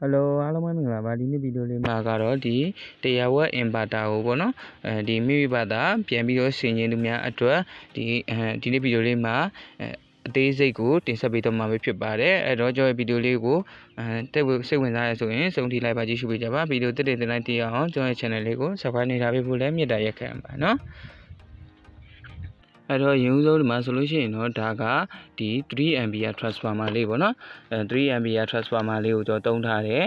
ဟယ်လိုအားလုံးပဲမင်္ဂလာပါဒီနေ့ဗီဒီယိုလေးမှာကတော့ဒီတရားဝက်အင်ဗာတာကိုပေါ့နော်အဲဒီမိမိဘာသာပြန်ပြီးတော့ဆင်ခြင်သူများအတွက်ဒီအဲဒီနေ့ဗီဒီယိုလေးမှာအဲအသေးစိတ်ကိုတင်ဆက်ပေးတော့မှာပဲဖြစ်ပါတယ်အဲတော့ကျွန်တော်ဗီဒီယိုလေးကိုအဲတက်ဝစိတ်ဝင်စားရဆိုရင်စုံထိလိုက်ပါကြည့်ရှုပေးကြပါဗီဒီယိုတက်တဲ့တင်လိုက်တည်အောင်ကျွန်တော်ရဲ့ channel လေးကို subscribe နေထားပေးဖို့လည်းမြတ်တာရက်ခံပါနော် အဲ့တော့ရင်ဦးဆုံးဒီမှာဆိုလို့ရှိရင်တော့ဒါကဒီ 3MB transformer လေးပေါ့နော်အဲ 3MB transformer လေးကိုကျွန်တော်တုံးထားတယ်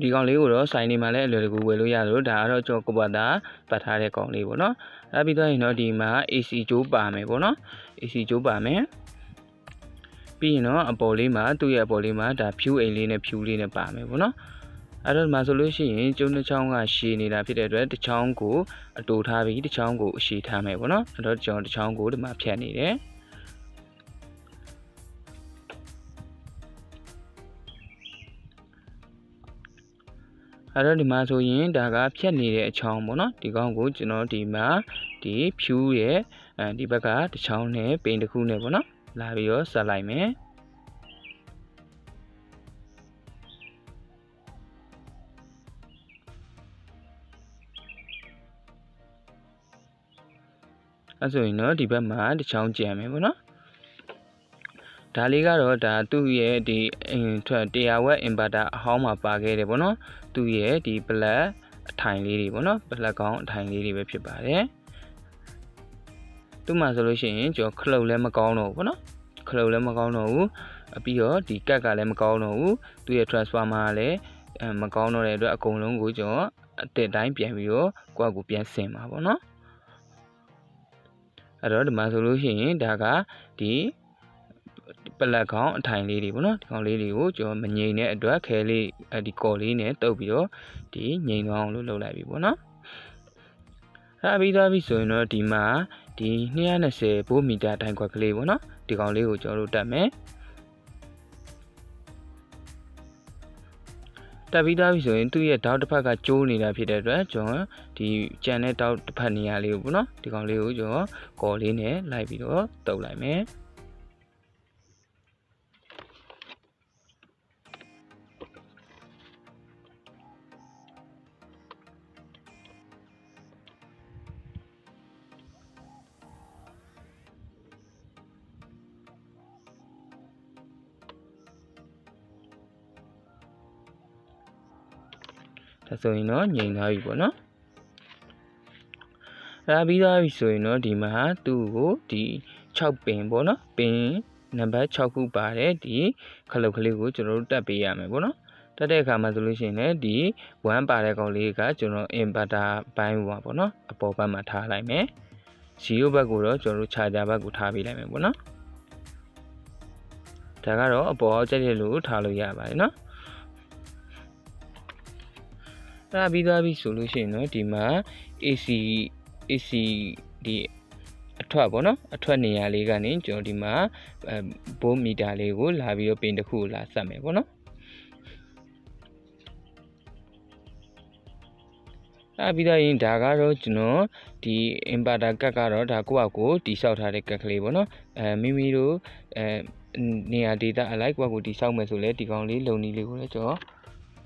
ဒီကောင်လေးကိုတော့ဆိုင်နေမှာလည်းအလွယ်တကူဝယ်လို့ရတယ်လို့ဒါကတော့ကျွန်တော်ကိုပါတာပတ်ထားတဲ့ကောင်လေးပေါ့နော်အဲပြီးတော့ရင်တော့ဒီမှာ AC ကြိုးပါမယ်ပေါ့နော် AC ကြိုးပါမယ်ပြီးရင်တော့အပေါ်လေးမှာသူ့ရဲ့အပေါ်လေးမှာဒါဖြူအိမ်လေးနဲ့ဖြူလေးနဲ့ပါမယ်ပေါ့နော် အဲ့တော့ဒီမှာဆိုလို့ရှိရင်ကျုံတစ်ချောင်းကရှည်နေတာဖြစ်တဲ့အတွက်တစ်ချောင်းကိုအတူထားပြီးတစ်ချောင်းကိုအရှည်ထားမယ်ပေါ့နော်အဲ့တော့ကျွန်တော်တစ်ချောင်းကိုဒီမှာဖြတ်နေတယ်အဲ့တော့ဒီမှာဆိုရင်ဒါကဖြတ်နေတဲ့အချောင်းပေါ့နော်ဒီကောင်ကိုကျွန်တော်ဒီမှာဒီဖြူရဲ့အဲဒီဘက်ကတစ်ချောင်းနဲ့ပိန်တစ်ခုနဲ့ပေါ့နော်လာပြီးတော့ဆက်လိုက်မယ် အဲဆိုရင်တော့ဒီဘက်မှာတစ်ချောင်းကြံမယ်ပေါ့နော်ဒါလေးကတော့ဒါသူ့ရဲ့ဒီအင်ထွက်တရားဝက်အင်ဗာတာအဟောင်းမှာပါခဲ့တယ်ပေါ့နော်သူ့ရဲ့ဒီပလက်အထိုင်လေးတွေပေါ့နော်ပလက်ကောင်းအထိုင်လေးတွေပဲဖြစ်ပါတယ်သူ့မှာဆိုလို့ရှိရင်ကျွန်တော်ခလုတ်လည်းမကောင်းတော့ဘူးပေါ့နော်ခလုတ်လည်းမကောင်းတော့ဘူးအပြီးတော့ဒီကက်ကလည်းမကောင်းတော့ဘူးသူ့ရဲ့ transformer ကလည်းအဲမကောင်းတော့တဲ့အတွက်အကုန်လုံးကိုကျွန်တော်အတက်တိုင်းပြန်ပြီးတော့ကိုယ့်အကူပြန်ဆင်ပါပေါ့နော် အဲ့တော့ဒီမှာဆိုလို့ရှိရင်ဒါကဒီပလက်ကောင်အထိုင်လေးတွေပေါ့နော်ဒီကောင်လေးတွေကိုကျွန်တော်မငိမ့်တဲ့အတွက်ခဲလေးဒီကော်လေးနဲ့တုပ်ပြီးတော့ဒီငိမ့်သွားအောင်လို့လုပ်လိုက်ပြီပေါ့နော်အဲပြီးသွားပြီဆိုရင်တော့ဒီမှာဒီ220ဗို့မီတာတိုင်ခွက်ကလေးပေါ့နော်ဒီကောင်လေးကိုကျွန်တော်တို့တက်မယ် တက်ပြီးသားပြီဆိုရင်သူ့ရဲ့တောက်တစ်ဖက်ကကျိုးနေတာဖြစ်တဲ့အတွက်ကျွန်တော်ဒီကြံတဲ့တောက်တစ်ဖက်နေရာလေးကိုပေါ့နော်ဒီကောင်လေးကိုကျွန်တော်ကော်လေးနဲ့လိုက်ပြီးတော့တုပ်လိုက်မယ် ဆိုရင်တော့ငြိမ်သွားပြီပေါ့နော်အဲပြီးသွားပြီဆိုရင်တော့ဒီမှာသူ့ကိုဒီ6ပင်ပေါ့နော်ပင်နံပါတ်6ခုပါတယ်ဒီခလုတ်ကလေးကိုကျွန်တော်တို့တက်ပေးရမယ်ပေါ့နော်တက်တဲ့အခါမှာဆိုလို့ရှိရင်လည်းဒီ1ပါတဲ့ကောင်လေးကကျွန်တော် inverter ဘိုင်းဟိုပါပေါ့နော်အပေါ်ဘက်မှာထားလိုက်မယ်0ဘက်ကိုတော့ကျွန်တော်တို့ charger ဘက်ကိုထားပေးလိုက်မယ်ပေါ့နော်ဒါကတော့အပေါ်ကျက်တဲ့လို့ထားလို့ရပါတယ်နော် အဲပြီးသွားပြီဆိုလို့ရှိရင်တော့ဒီမှာ AC AC ဒီအထွက်ပေါ့နော်အထွက်နေရာလေးကနေကျွန်တော်ဒီမှာအဲဘိုးမီတာလေးကိုလာပြီးတော့ပင်တစ်ခုလာဆက်မယ်ပေါ့နော်အဲပြီးတော့ရင်ဒါကတော့ကျွန်တော်ဒီ inverter ကတ်ကတော့ဒါကိုယ့်အကိုတိဆောက်ထားတဲ့ကတ်ကလေးပေါ့နော်အဲမိမိတို့အဲနေရာဒေတာအလိုက်ကိုယ့်အကိုတိဆောက်မယ်ဆိုလဲဒီကောင်လေးလုံနီးလေးကိုလည်းကျွန်တော်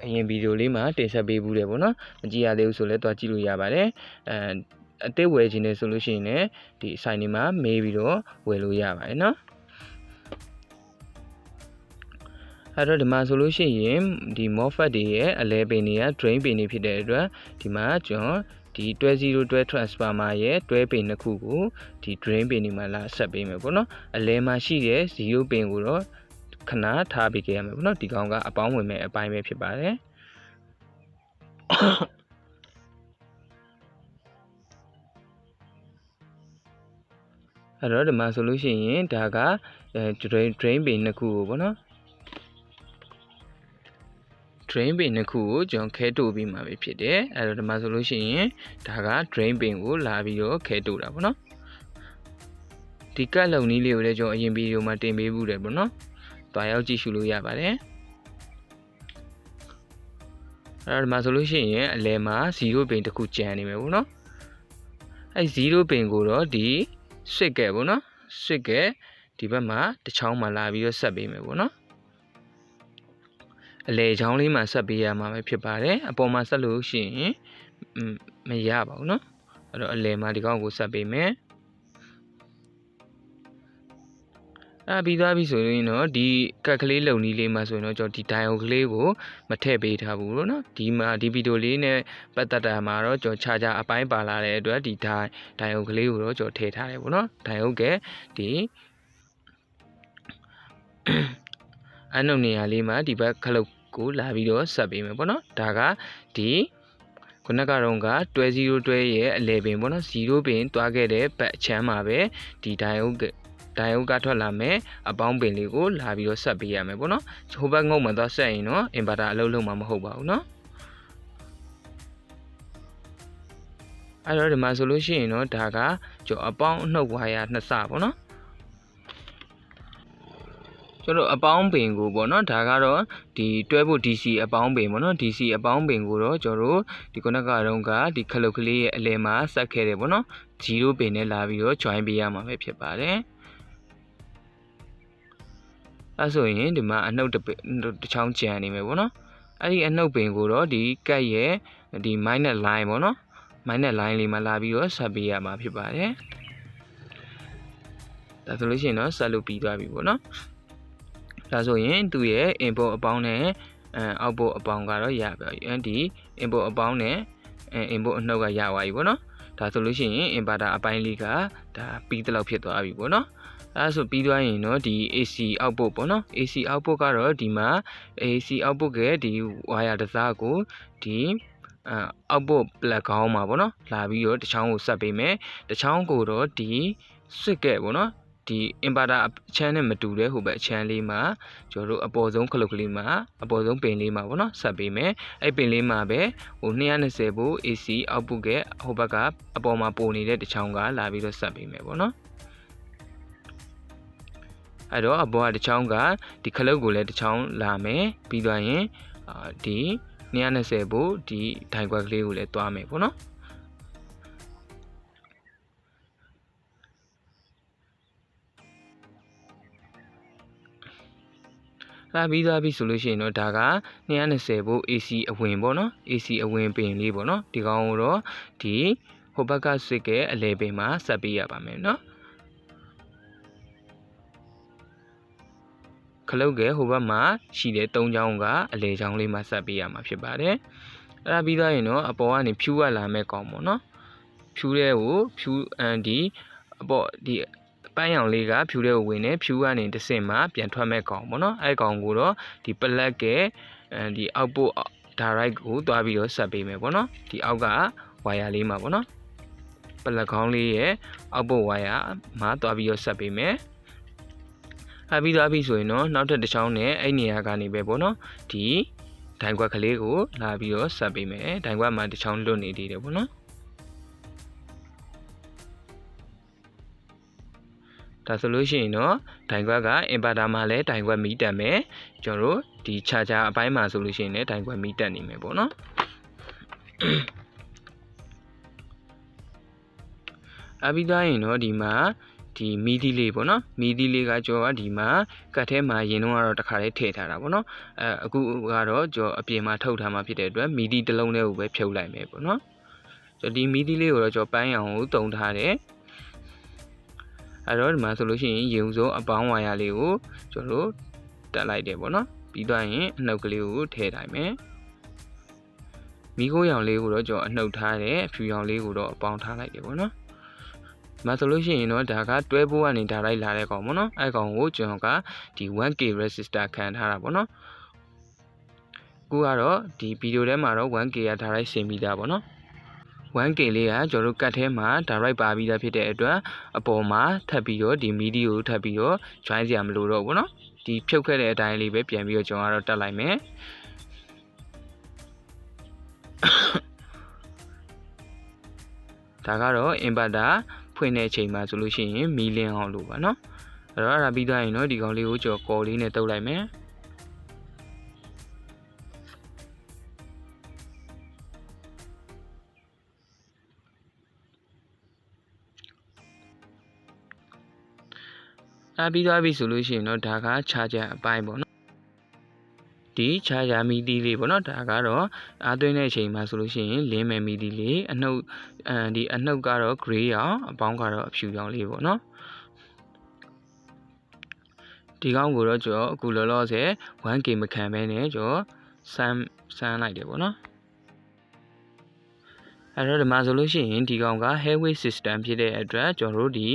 အရင်ဗီဒီယိုလေးမှာတင်ဆက်ပေးဘူးတယ်ပေါ့နော်မကြည့်ရသေးဘူးဆိုလဲတွားကြည့်လို့ရပါတယ်အဲအသေးဝယ်ခြင်းနဲ့ဆိုလို့ရှိရင်လည်းဒီ sign တွေမှာမေးပြီးတော့ဝယ်လို့ရပါတယ်နော်အဲ့တော့ဒီမှာဆိုလို့ရှိရင်ဒီ MOSFET တွေရဲ့အလဲပင်တွေက drain ပင်တွေဖြစ်တဲ့အတွက်ဒီမှာကျွန်တော်ဒီ12 12 transformer ရဲ့တွဲပင်နှစ်ခုကိုဒီ drain ပင်တွေမှာလာဆက်ပေးမယ်ပေါ့နော်အလဲမှာရှိတဲ့0ပင်ကိုတော့ ခဏထားပေးခဲ့ရမယ်ပေါ့နော်ဒီကောင်ကအပေါင်းဝင်မဲ့အပိုင်းပဲဖြစ်ပါတယ်အဲ့တော့ဒီမှာဆိုလို့ရှိရင်ဒါကအဲ drain drain ပင်နှစ်ခုကိုပေါ့နော် drain pin နှစ်ခုကိုကျွန်တော်ခဲတိုးပြီးမှာပဲဖြစ်တယ်အဲ့တော့ဒီမှာဆိုလို့ရှိရင်ဒါက drain pin ကိုလာပြီးတော့ခဲတိုးတာပေါ့နော်ဒီကတ်လုံနည်းလေးကိုလည်းကျွန်တော်အရင်ဗီဒီယိုမှာတင်ပေးဘူးတယ်ပေါ့နော် တွားရောက်ကြည့်ရှုလို့ရပါတယ်အဲ့တော့ဒီမှာဆိုလို့ရှိရင်အလဲမှာ0ပင်တစ်ခုကျန်နေမယ်ပေါ့နော်အဲ့0ပင်ကိုတော့ဒီစစ်ကဲပေါ့နော်စစ်ကဲဒီဘက်မှာတစ်ချောင်းမှာလာပြီးတော့ဆက်ပေးမယ်ပေါ့နော်အလဲချောင်းလေးမှာဆက်ပေးရမှာပဲဖြစ်ပါတယ်အပေါ်မှာဆက်လို့ရှိရင်မရပါဘူးနော်အဲ့တော့အလဲမှာဒီကောင်ကိုဆက်ပေးမယ် အဲ့ပြီးသွားပြီဆိုရင်တော့ဒီကက်ကလေးလုံနီးလေးမှာဆိုရင်တော့ကျွန်တော်ဒီဒိုင်ယိုကလေးကိုမထည့်ပေးထားဘူးလို့နော်ဒီမှာဒီဗီဒီယိုလေးနဲ့ပတ်သက်တာမှာတော့ကျွန်တော်ခြားခြားအပိုင်းပါလာတဲ့အတွက်ဒီဒိုင်ဒိုင်ယိုကလေးကိုတော့ကျွန်တော်ထည့်ထားတယ်ပေါ့နော်ဒိုင်ယိုကဒီအနုနေရာလေးမှာဒီဘက်ခလုတ်ကိုလာပြီးတော့ဆက်ပေးမယ်ပေါ့နော်ဒါကဒီခုနကတော့ကတွဲ0တွဲရဲ့အလဲပင်ပေါ့နော်0ပင်တွားခဲ့တဲ့ဘက်အချမ်းမှာပဲဒီ ဒိုင်ယိုကဒိုင်ယိုကထွက်လာမယ်အပေါင်းပင်လေးကိုလာပြီးတော့ဆက်ပေးရမယ်ပေါ့နော်ဟိုဘက်ငုံမှာသွားဆက်ရင်တော့အင်ဗာတာအလုပ်လုံးမှာမဟုတ်ပါဘူးနော်အဲ့တော့ဒီမှာဆိုလို့ရှိရင်တော့ဒါကကျော်အပေါင်းအနှုတ်ဝါယာနှစ်စပေါ့နော်ကျွန်တော်အပေါင်းပင်ကိုပေါ့နော်ဒါကတော့ဒီတွဲဖို့ DC အပေါင်းပင်ပေါ့နော် DC အပေါင်းပင်ကိုတော့ကျွန်တော်တို့ဒီခုနကတော့ကဒီခလုတ်ကလေးရဲ့အလယ်မှာဆက်ခဲ့တယ်ပေါ့နော်0ပင်နဲ့လာပြီးတော့ join ပေးရမှာပဲဖြစ်ပါတယ် အဲဆိုရင်ဒီမှာအနှုတ်တစ်ချောင်းကျန်နေမယ်ပေါ့နော်အဲ့ဒီအနှုတ်ပင်ကိုတော့ဒီကတ်ရဲ့ဒီ minus line ပေါ့နော် minus line လေးမှာလာပြီးတော့ဆက်ပေးရမှာဖြစ်ပါတယ်ဒါဆိုလို့ရှိရင်တော့ဆက်လို့ပြီးသွားပြီပေါ့နော်ဒါဆိုရင်သူ့ရဲ့ input အပေါင်းနဲ့အဲ output အပေါင်းကတော့ရပါပြီအဲဒီ input အပေါင်းနဲ့အဲ input အနှုတ်ကရသွားပြီပေါ့နော်ဒါဆိုလို့ရှိရင် inverter အပိုင်းလေးကဒါပြီးတဲ့လောက်ဖြစ်သွားပြီပေါ့နော် အဲဆိုပြီးသွားရင်တော့ဒီ AC output ပေါ့နော် AC output ကတော့ဒီမှာ AC output ကဒီ wire တစ်စားကိုဒီအဲ output plug ခေါင်းမှာပေါ့နော်လာပြီးတော့တစ်ချောင်းကိုဆက်ပေးမယ်တစ်ချောင်းကိုတော့ဒီ switch ကဲပေါ့နော်ဒီ inverter အချမ်းနဲ့မတူတဲ့ဟိုဘက်အချမ်းလေးမှာကျွန်တော်တို့အပေါ်ဆုံးခလုတ်ကလေးမှာအပေါ်ဆုံးပင်လေးမှာပေါ့နော်ဆက်ပေးမယ်အဲ့ပင်လေးမှာပဲဟို220ဗို့ AC output ကဟိုဘက်ကအပေါ်မှာပိုနေတဲ့တစ်ချောင်းကလာပြီးတော့ဆက်ပေးမယ်ပေါ့နော် အဲ့တော့အပေါ်ကတစ်ချောင်းကဒီခလုတ်ကိုလည်းတစ်ချောင်းလာမယ်ပြီးသွားရင်အာဒီ220ဗို့ဒီဒိုင်ခွက်ကလေးကိုလည်းတွားမယ်ပေါ့နော်လာပြီးသွားပြီဆိုလို့ရှိရင်တော့ဒါက220ဗို့ AC အဝင်ပေါ့နော် AC အဝင်ပင်လေးပေါ့နော်ဒီကောင်ကိုတော့ဒီဟိုဘက်ကဆွစ်ကအလဲပင်မှာဆက်ပေးရပါမယ်နော် ခလုတ်ကဟိုဘက်မှာရှိတဲ့၃ချောင်းကအလဲချောင်းလေးမှာဆက်ပေးရမှာဖြစ်ပါတယ်အဲ့ဒါပြီးသွားရင်တော့အပေါ်ကနေဖြူရလာမဲ့ကောင်ပေါ့နော်ဖြူတဲ့ကိုဖြူအန်ဒီအပေါ်ဒီပန်းရောင်လေးကဖြူတဲ့ကိုဝင်နေဖြူကနေတစ်စင်မှာပြန်ထွက်မဲ့ကောင်ပေါ့နော်အဲ့ကောင်ကိုတော့ဒီပလက်ကအဲဒီအောက်ပို့ direct ကိုတွားပြီးတော့ဆက်ပေးမယ်ပေါ့နော်ဒီအောက်ကဝါယာလေးမှာပေါ့နော်ပလက်ခေါင်းလေးရဲ့အောက်ပို့ဝါယာမှာတွားပြီးတော့ဆက်ပေးမယ် အပြီးသွားပြီဆိုရင်တော့နောက်ထပ်တစ်ချောင်းနဲ့အဲ့နေရာကနေပဲပေါ့နော်ဒီဒိုင်ခွက်ကလေးကိုလာပြီးတော့ဆက်ပေးမယ်ဒိုင်ခွက်မှာတစ်ချောင်းလွတ်နေသေးတယ်ပေါ့နော်ဒါဆိုလို့ရှိရင်တော့ဒိုင်ခွက်က inverter မှာလည်းဒိုင်ခွက်မီးတက်မယ်ကျွန်တော်တို့ဒီ charger အပိုင်းမှာဆိုလို့ရှိရင်လည်းဒိုင်ခွက်မီးတက်နေမယ်ပေါ့နော်အပြီးသားရင်တော့ဒီမှာ ဒီမီဒီလေးပေါ့နော်မီဒီလေးကကျော်ကဒီမှာကတ်ထဲမှာရင်တော့ကတော့တခါလေးထည့်ထားတာပေါ့နော်အဲအခုကတော့ကျော်အပြင်မှာထုတ်ထားမှာဖြစ်တဲ့အတွက်မီဒီတစ်လုံးလေးကိုပဲဖြုတ်လိုက်မယ်ပေါ့နော်ကျော်ဒီမီဒီလေးကိုတော့ကျော်ပန်းရောင်ကိုတုံထားတယ်အဲ့တော့ဒီမှာဆိုလို့ရှိရင်ရေဦးစုံအပေါင်းဝါယာလေးကိုကျွန်တော်တို့တက်လိုက်တယ်ပေါ့နော်ပြီးတော့ရင်အနှုတ်ကလေးကိုထည့်လိုက်မယ်မိခိုးရောင်လေးကိုတော့ကျွန်တော်အနှုတ်ထားတယ်အဖြူရောင်လေးကိုတော့အပေါင်းထားလိုက်တယ်ပေါ့နော် မှာဆိုလို့ရှိရင်တော့ဒါကတွဲဖို့ကနေဒါလိုက်လာတဲ့ကောင်ပေါ့နော်အဲ့ကောင်ကိုကျွန်တော်ကဒီ 1k resistor ခံထားတာပေါ့နော်ခုကတော့ဒီဗီဒီယိုထဲမှာတော့ 1k ကဒါလိုက်ဆင်ပြီးသားပေါ့နော် 1k လေးကကျွန်တော်တို့ကတ်ထဲမှာ direct ပါပြီးသားဖြစ်တဲ့အတွက်အပေါ်မှာထပ်ပြီးတော့ဒီ MIDI ကိုထပ်ပြီးတော့ join စရာမလိုတော့ဘူးเนาะဒီဖြုတ်ခဲ့တဲ့အတိုင်းလေးပဲပြန်ပြီးတော့ကျွန်တော်ကတော့တက်လိုက်မယ်ဒါကတော့ inverter ဖွင့်တဲ့အချိန်မှာဆိုလို့ရှိရင်မီလင်းအောင်လို့ပါနော်အဲ့တော့အဲ့ဒါပြီးသွားရင်တော့ဒီကောင်လေးကိုကြော်ကော်လေးနဲ့တုပ်လိုက်မယ်အပြီးသွားပြီဆိုလို့ရှိရင်တော့ဒါက charger အပိုင်းပေါ့နော် ဒီခြားရာမီတီလေးပေါ့နော်ဒါကတော့အားသွင်းတဲ့အချိန်မှာဆိုလို့ရှိရင်လင်းမယ်မီတီလေးအနှုတ်အဲဒီအနှုတ်ကတော့ gray ရောင်အပေါင်းကတော့အဖြူရောင်လေးပေါ့နော်ဒီကောင်းကိုတော့ကျွန်တော်အခုလောလောဆယ် 1k မခံဘဲနဲ့ကျွန်တော်စမ်းစမ်းလိုက်တယ်ပေါ့နော် အဲ့တော့ဒီမှာဆိုလို့ရှိရင်ဒီကောင်က heavy system ဖြစ်တဲ့အတွက်ကျွန်တော်တို့ဒီ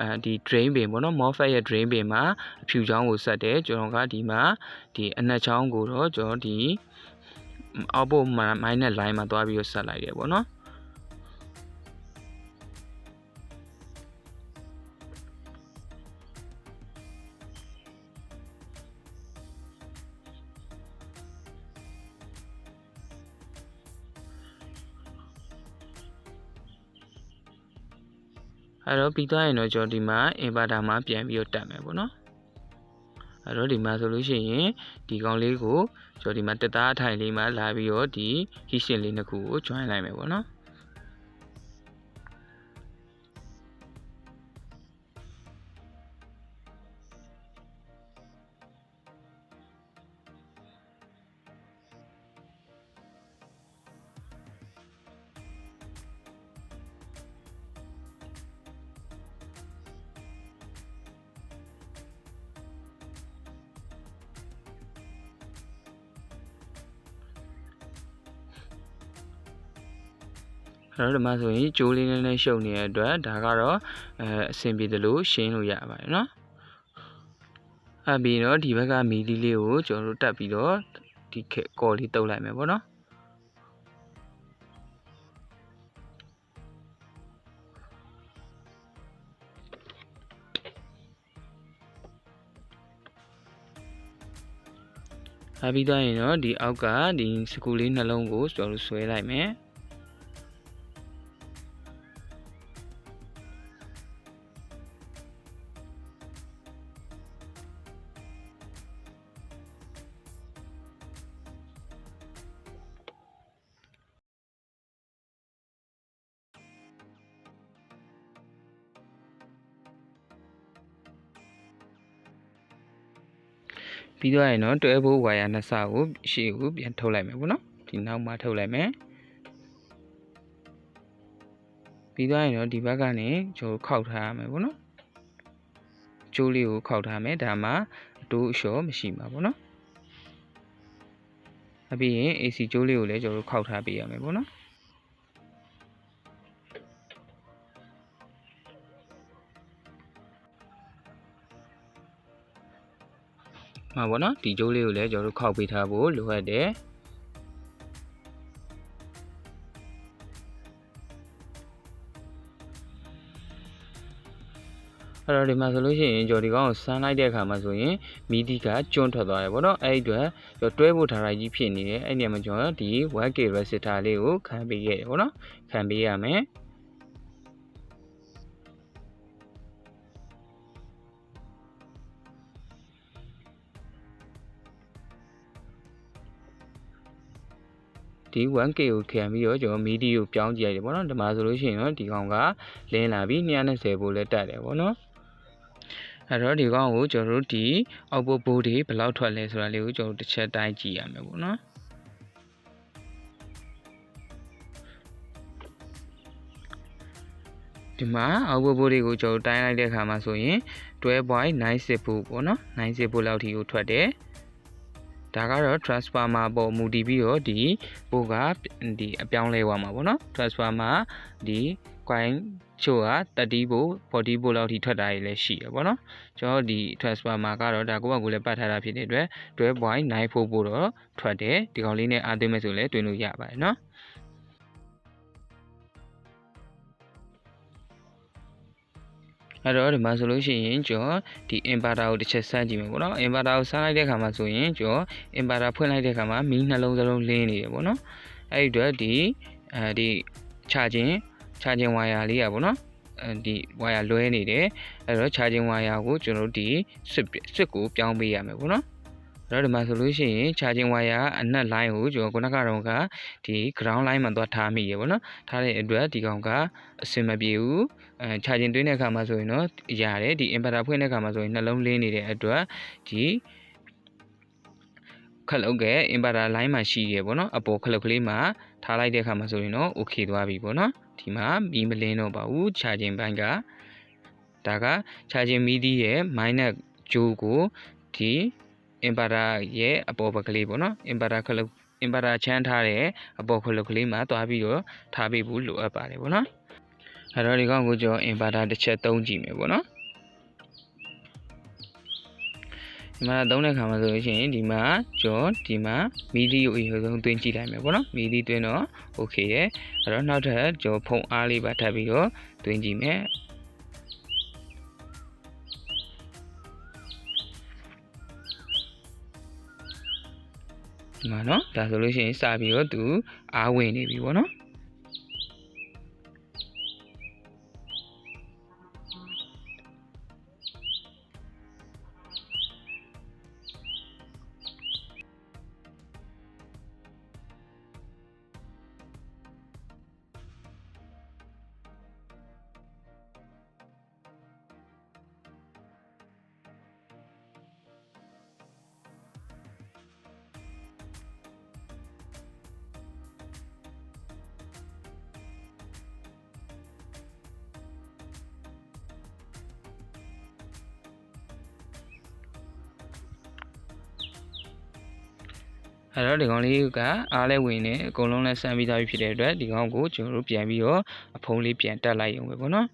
အဲဒီ drain bin ပေါ့နော် MOSFET ရဲ့ drain bin မှာအဖြူချောင်းကိုဆက်တယ်ကျွန်တော်ကဒီမှာဒီအနက်ချောင်းကိုတော့ကျွန်တော်ဒီအောက်ပို့ minus line မှာသွားပြီးတော့ဆက်လိုက်တယ်ပေါ့နော် အဲ့တော့ပြီးသွားရင်တော့ကျွန်တော်ဒီမှာ inverter မှာပြန်ပြီးတော့တက်မယ်ပေါ့နော်အဲ့တော့ဒီမှာဆိုလို့ရှိရင်ဒီကောင်လေးကိုကျွန်တော်ဒီမှာတက်သားအထိုင်လေးမှာလာပြီးတော့ဒီ heat sink လေးနှစ်ခုကို join လိုက်မယ်ပေါ့နော် ကျွန်တော်တို့ဒီမှာဆိုရင်ကြိုးလေးလေးနဲ့ရှုပ်နေတဲ့အတွက်ဒါကတော့အဲအဆင်ပြေတယ်လို့ရှင်းလို့ရပါတယ်နော်အပြီးတော့ဒီဘက်ကမီလီလေးကိုကျွန်တော်တို့တက်ပြီးတော့ဒီကော်လေးတုပ်လိုက်မယ်ပေါ့နော်အပြီးတော့ရင်တော့ဒီအောက်ကဒီစကူလေးနှလုံးကိုကျွန်တော်တို့ဆွဲလိုက်မယ်။ ပြီးတော့ရင်တော့တွဲဖို့ဝါယာနှစ်စကိုရှေ့ကိုပြန်ထုတ်လိုက်မယ်ပေါ့နော်ဒီနောက်မှထုတ်လိုက်မယ်ပြီးတော့ရင်တော့ဒီဘက်ကနေကျွန်တော်ခောက်ထားရမယ်ပေါ့နော်ကျိုးလေးကိုခောက်ထားမယ်ဒါမှအတိုးအလျှော်မရှိမှာပေါ့နော်အပြီးရင် AC ကျိုးလေးကိုလည်းကျွန်တော်ခောက်ထားပေးရမယ်ပေါ့နော် မှာပေါ့နော်ဒီကျိုးလေးကိုလည်းကျွန်တော်တို့ခောက်ပေးထားဖို့လိုအပ်တယ်အဲ့တော့ဒီမှာဆိုလို့ရှိရင်ကြော်ဒီကောင်ကိုစမ်းလိုက်တဲ့အခါမှာဆိုရင်မီဒီကကျွန်းထွက်သွားတယ်ဗောနော်အဲ့ဒီအတွက်ကြော်တွဲဖို့ထားလိုက်ကြီးဖြစ်နေတယ်အဲ့ဒီမှာကျွန်တော်ဒီ 1K resistor လေးကိုခံပေးခဲ့တယ်ဗောနော်ခံပေးရမယ် ဒီ 1K ကိုခံပြီးတော့ကျွန်တော်မီဒီကိုပြောင်းကြည့်ရတယ်ပေါ့နော်ဒီမှာဆိုလို့ရှိရင်တော့ဒီကောင်ကလင်းလာပြီး220ဗို့လည်းတက်တယ်ပေါ့နော်အဲ့တော့ဒီကောင်ကိုကျွန်တော်တို့ဒီအောက်ပို့ဘိုးတွေဘယ်လောက်ထွက်လဲဆိုတာလေးကိုကျွန်တော်တို့တစ်ချက်တိုင်းကြည့်ရမယ်ပေါ့နော်ဒီမှာအောက်ပို့ဘိုးတွေကိုကျွန်တော်တိုင်းလိုက်တဲ့အခါမှာဆိုရင်12.96ဘို့ပေါ့နော်90ဘို့လောက်ထိကိုထွက်တယ် ဒါကတော့ transformer ပေါ်မူတည်ပြီးတော့ဒီဘို့ကဒီအပြောင်းလဲသွားမှာပေါ့နော် transformer ဒီ coin ချို့က30ဘို့40ဘို့လောက်ထိထွက်တာတွေလည်းရှိရပေါ့နော်ကျွန်တော်ဒီ transformer ကတော့ဒါကိုယ့်ဘက်ကိုလည်းပတ်ထားတာဖြစ်တဲ့အတွက်12.94ဘို့တော့ထွက်တယ်ဒီကောင်လေးနဲ့အားသွင်းမဲ့ဆိုလည်းတွင်းလို့ရပါတယ်နော် အဲ့တော့ဒီမှာဆိုလို့ရှိရင်ကျွန်တော်ဒီ inverter ကိုတစ်ချက်စမ်းကြည့်မယ်ပေါ့နော် inverter ကိုစမ်းလိုက်တဲ့အခါမှာဆိုရင်ကျွန်တော် inverter ဖွင့်လိုက်တဲ့အခါမှာမီးနှလုံးစလုံးလင်းနေတယ်ပေါ့နော်အဲ့ဒီတော့ဒီအဲဒီ charging charging wire လေးอ่ะပေါ့နော်အဲဒီ wire လွဲနေတယ်အဲ့တော့ charging wire ကိုကျွန်တော်တို့ဒီ switch switch ကိုပြောင်းပေးရမယ်ပေါ့နော်အဲ့ တော့ဒီမှာဆိုလို့ရှိရင် charging wire အနက် line ကိုကျွန်တော်ခုနကတော့ကဒီ ground line မှာသွားထားမိရပေါ့နော်ထားတဲ့အတွက်ဒီကောင်ကအဆင်မပြေဘူးအဲ charging တွင်းတဲ့အခါမှာဆိုရင်တော့ရတယ်ဒီ inverter ဖွင့်တဲ့အခါမှာဆိုရင်နှလုံးလင်းနေတဲ့အတွက်ဒီခက်လုတ်က inverter line မှာရှိရပေါ့နော်အပေါ်ခလုတ်ကလေးမှာထားလိုက်တဲ့အခါမှာဆိုရင်တော့ okay သွားပြီပေါ့နော်ဒီမှာမီးမလင်းတော့ပါဘူး charging ဘိုင်းကဒါက charging MIDI ရဲ့ minus ဂျိုးကိုဒီ inverter ရဲ့အပေါ်ဘက်ကလေးပေါ့နော် inverter ခလုတ် inverter ချမ်းထားတဲ့အပေါ်ခလုတ်ကလေးမှာသွားပြီးတော့ထားပေးဖို့လိုအပ်ပါတယ်ပေါ့နော်အဲ့တော့ဒီကောင်ကိုကျွန်တော် inverter တစ်ချက်သုံးကြည့်မယ်ပေါ့နော်ဒီမှာသုံးတဲ့ခါမှာဆိုလို့ရှိရင်ဒီမှာကျော်ဒီမှာမီဒီကိုအရင်ဆုံးသွင်းကြည့်လိုက်မယ်ပေါ့နော်မီဒီသွင်းတော့ okay ရဲ့အဲ့တော့နောက်ထပ်ကျော်ဖုံအားလေးပါထပ်ပြီးတော့သွင်းကြည့်မယ် ဒီမှာနော်ဒါဆိုလို့ရှိရင်စာပြီးတော့သူအားဝင်နေပြီပေါ့နော် အဲ့တော့ဒီကောင်လေးကအားလဲဝင်နေအကုန်လုံးလဲဆမ်းပြီးသားပြီဖြစ်တဲ့အတွက်ဒီကောင်ကိုကျွန်တော်တို့ပြန်ပြီးတော့အဖုံးလေးပြန်တက်လိုက်ရုံပဲပေါ့နော်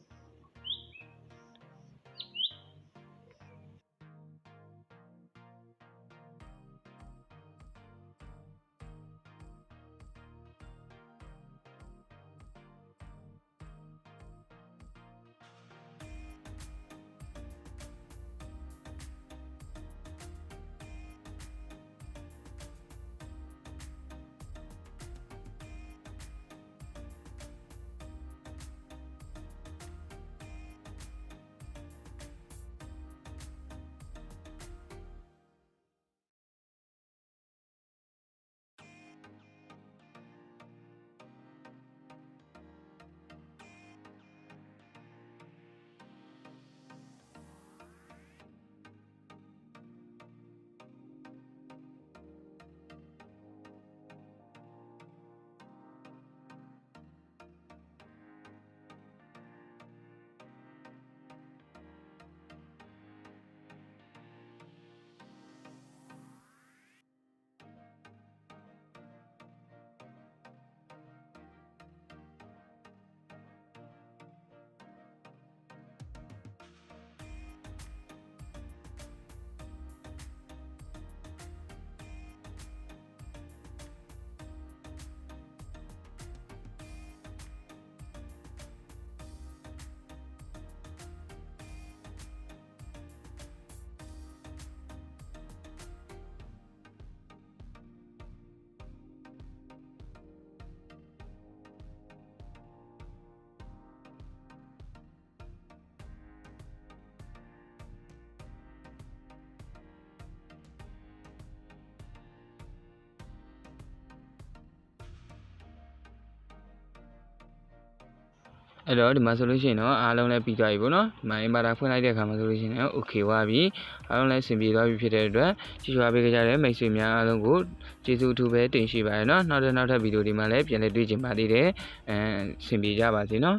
အဲ့တော့ဒီမှာဆိုလို့ရှိရင်တော့အားလုံးလည်းပြီးသွားပြီပေါ့နော်ဒီမှာ inverter ဖွင့်လိုက်တဲ့အခါမှာဆိုလို့ရှိရင်တော့ okay သွားပြီအားလုံးလည်းအဆင်ပြေသွားပြီဖြစ်တဲ့အတွက်ကြည့်ရွာပေးကြတဲ့မိတ်ဆွေများအားလုံးကိုကျေးဇူးအထူးပဲတင်ရှိပါတယ်နော်နောက်တဲ့နောက်ထပ်ဗီဒီယိုဒီမှာလည်းပြန်လည်တွေ့ကြပါသေးတယ်အဲအဆင်ပြေကြပါစေနော်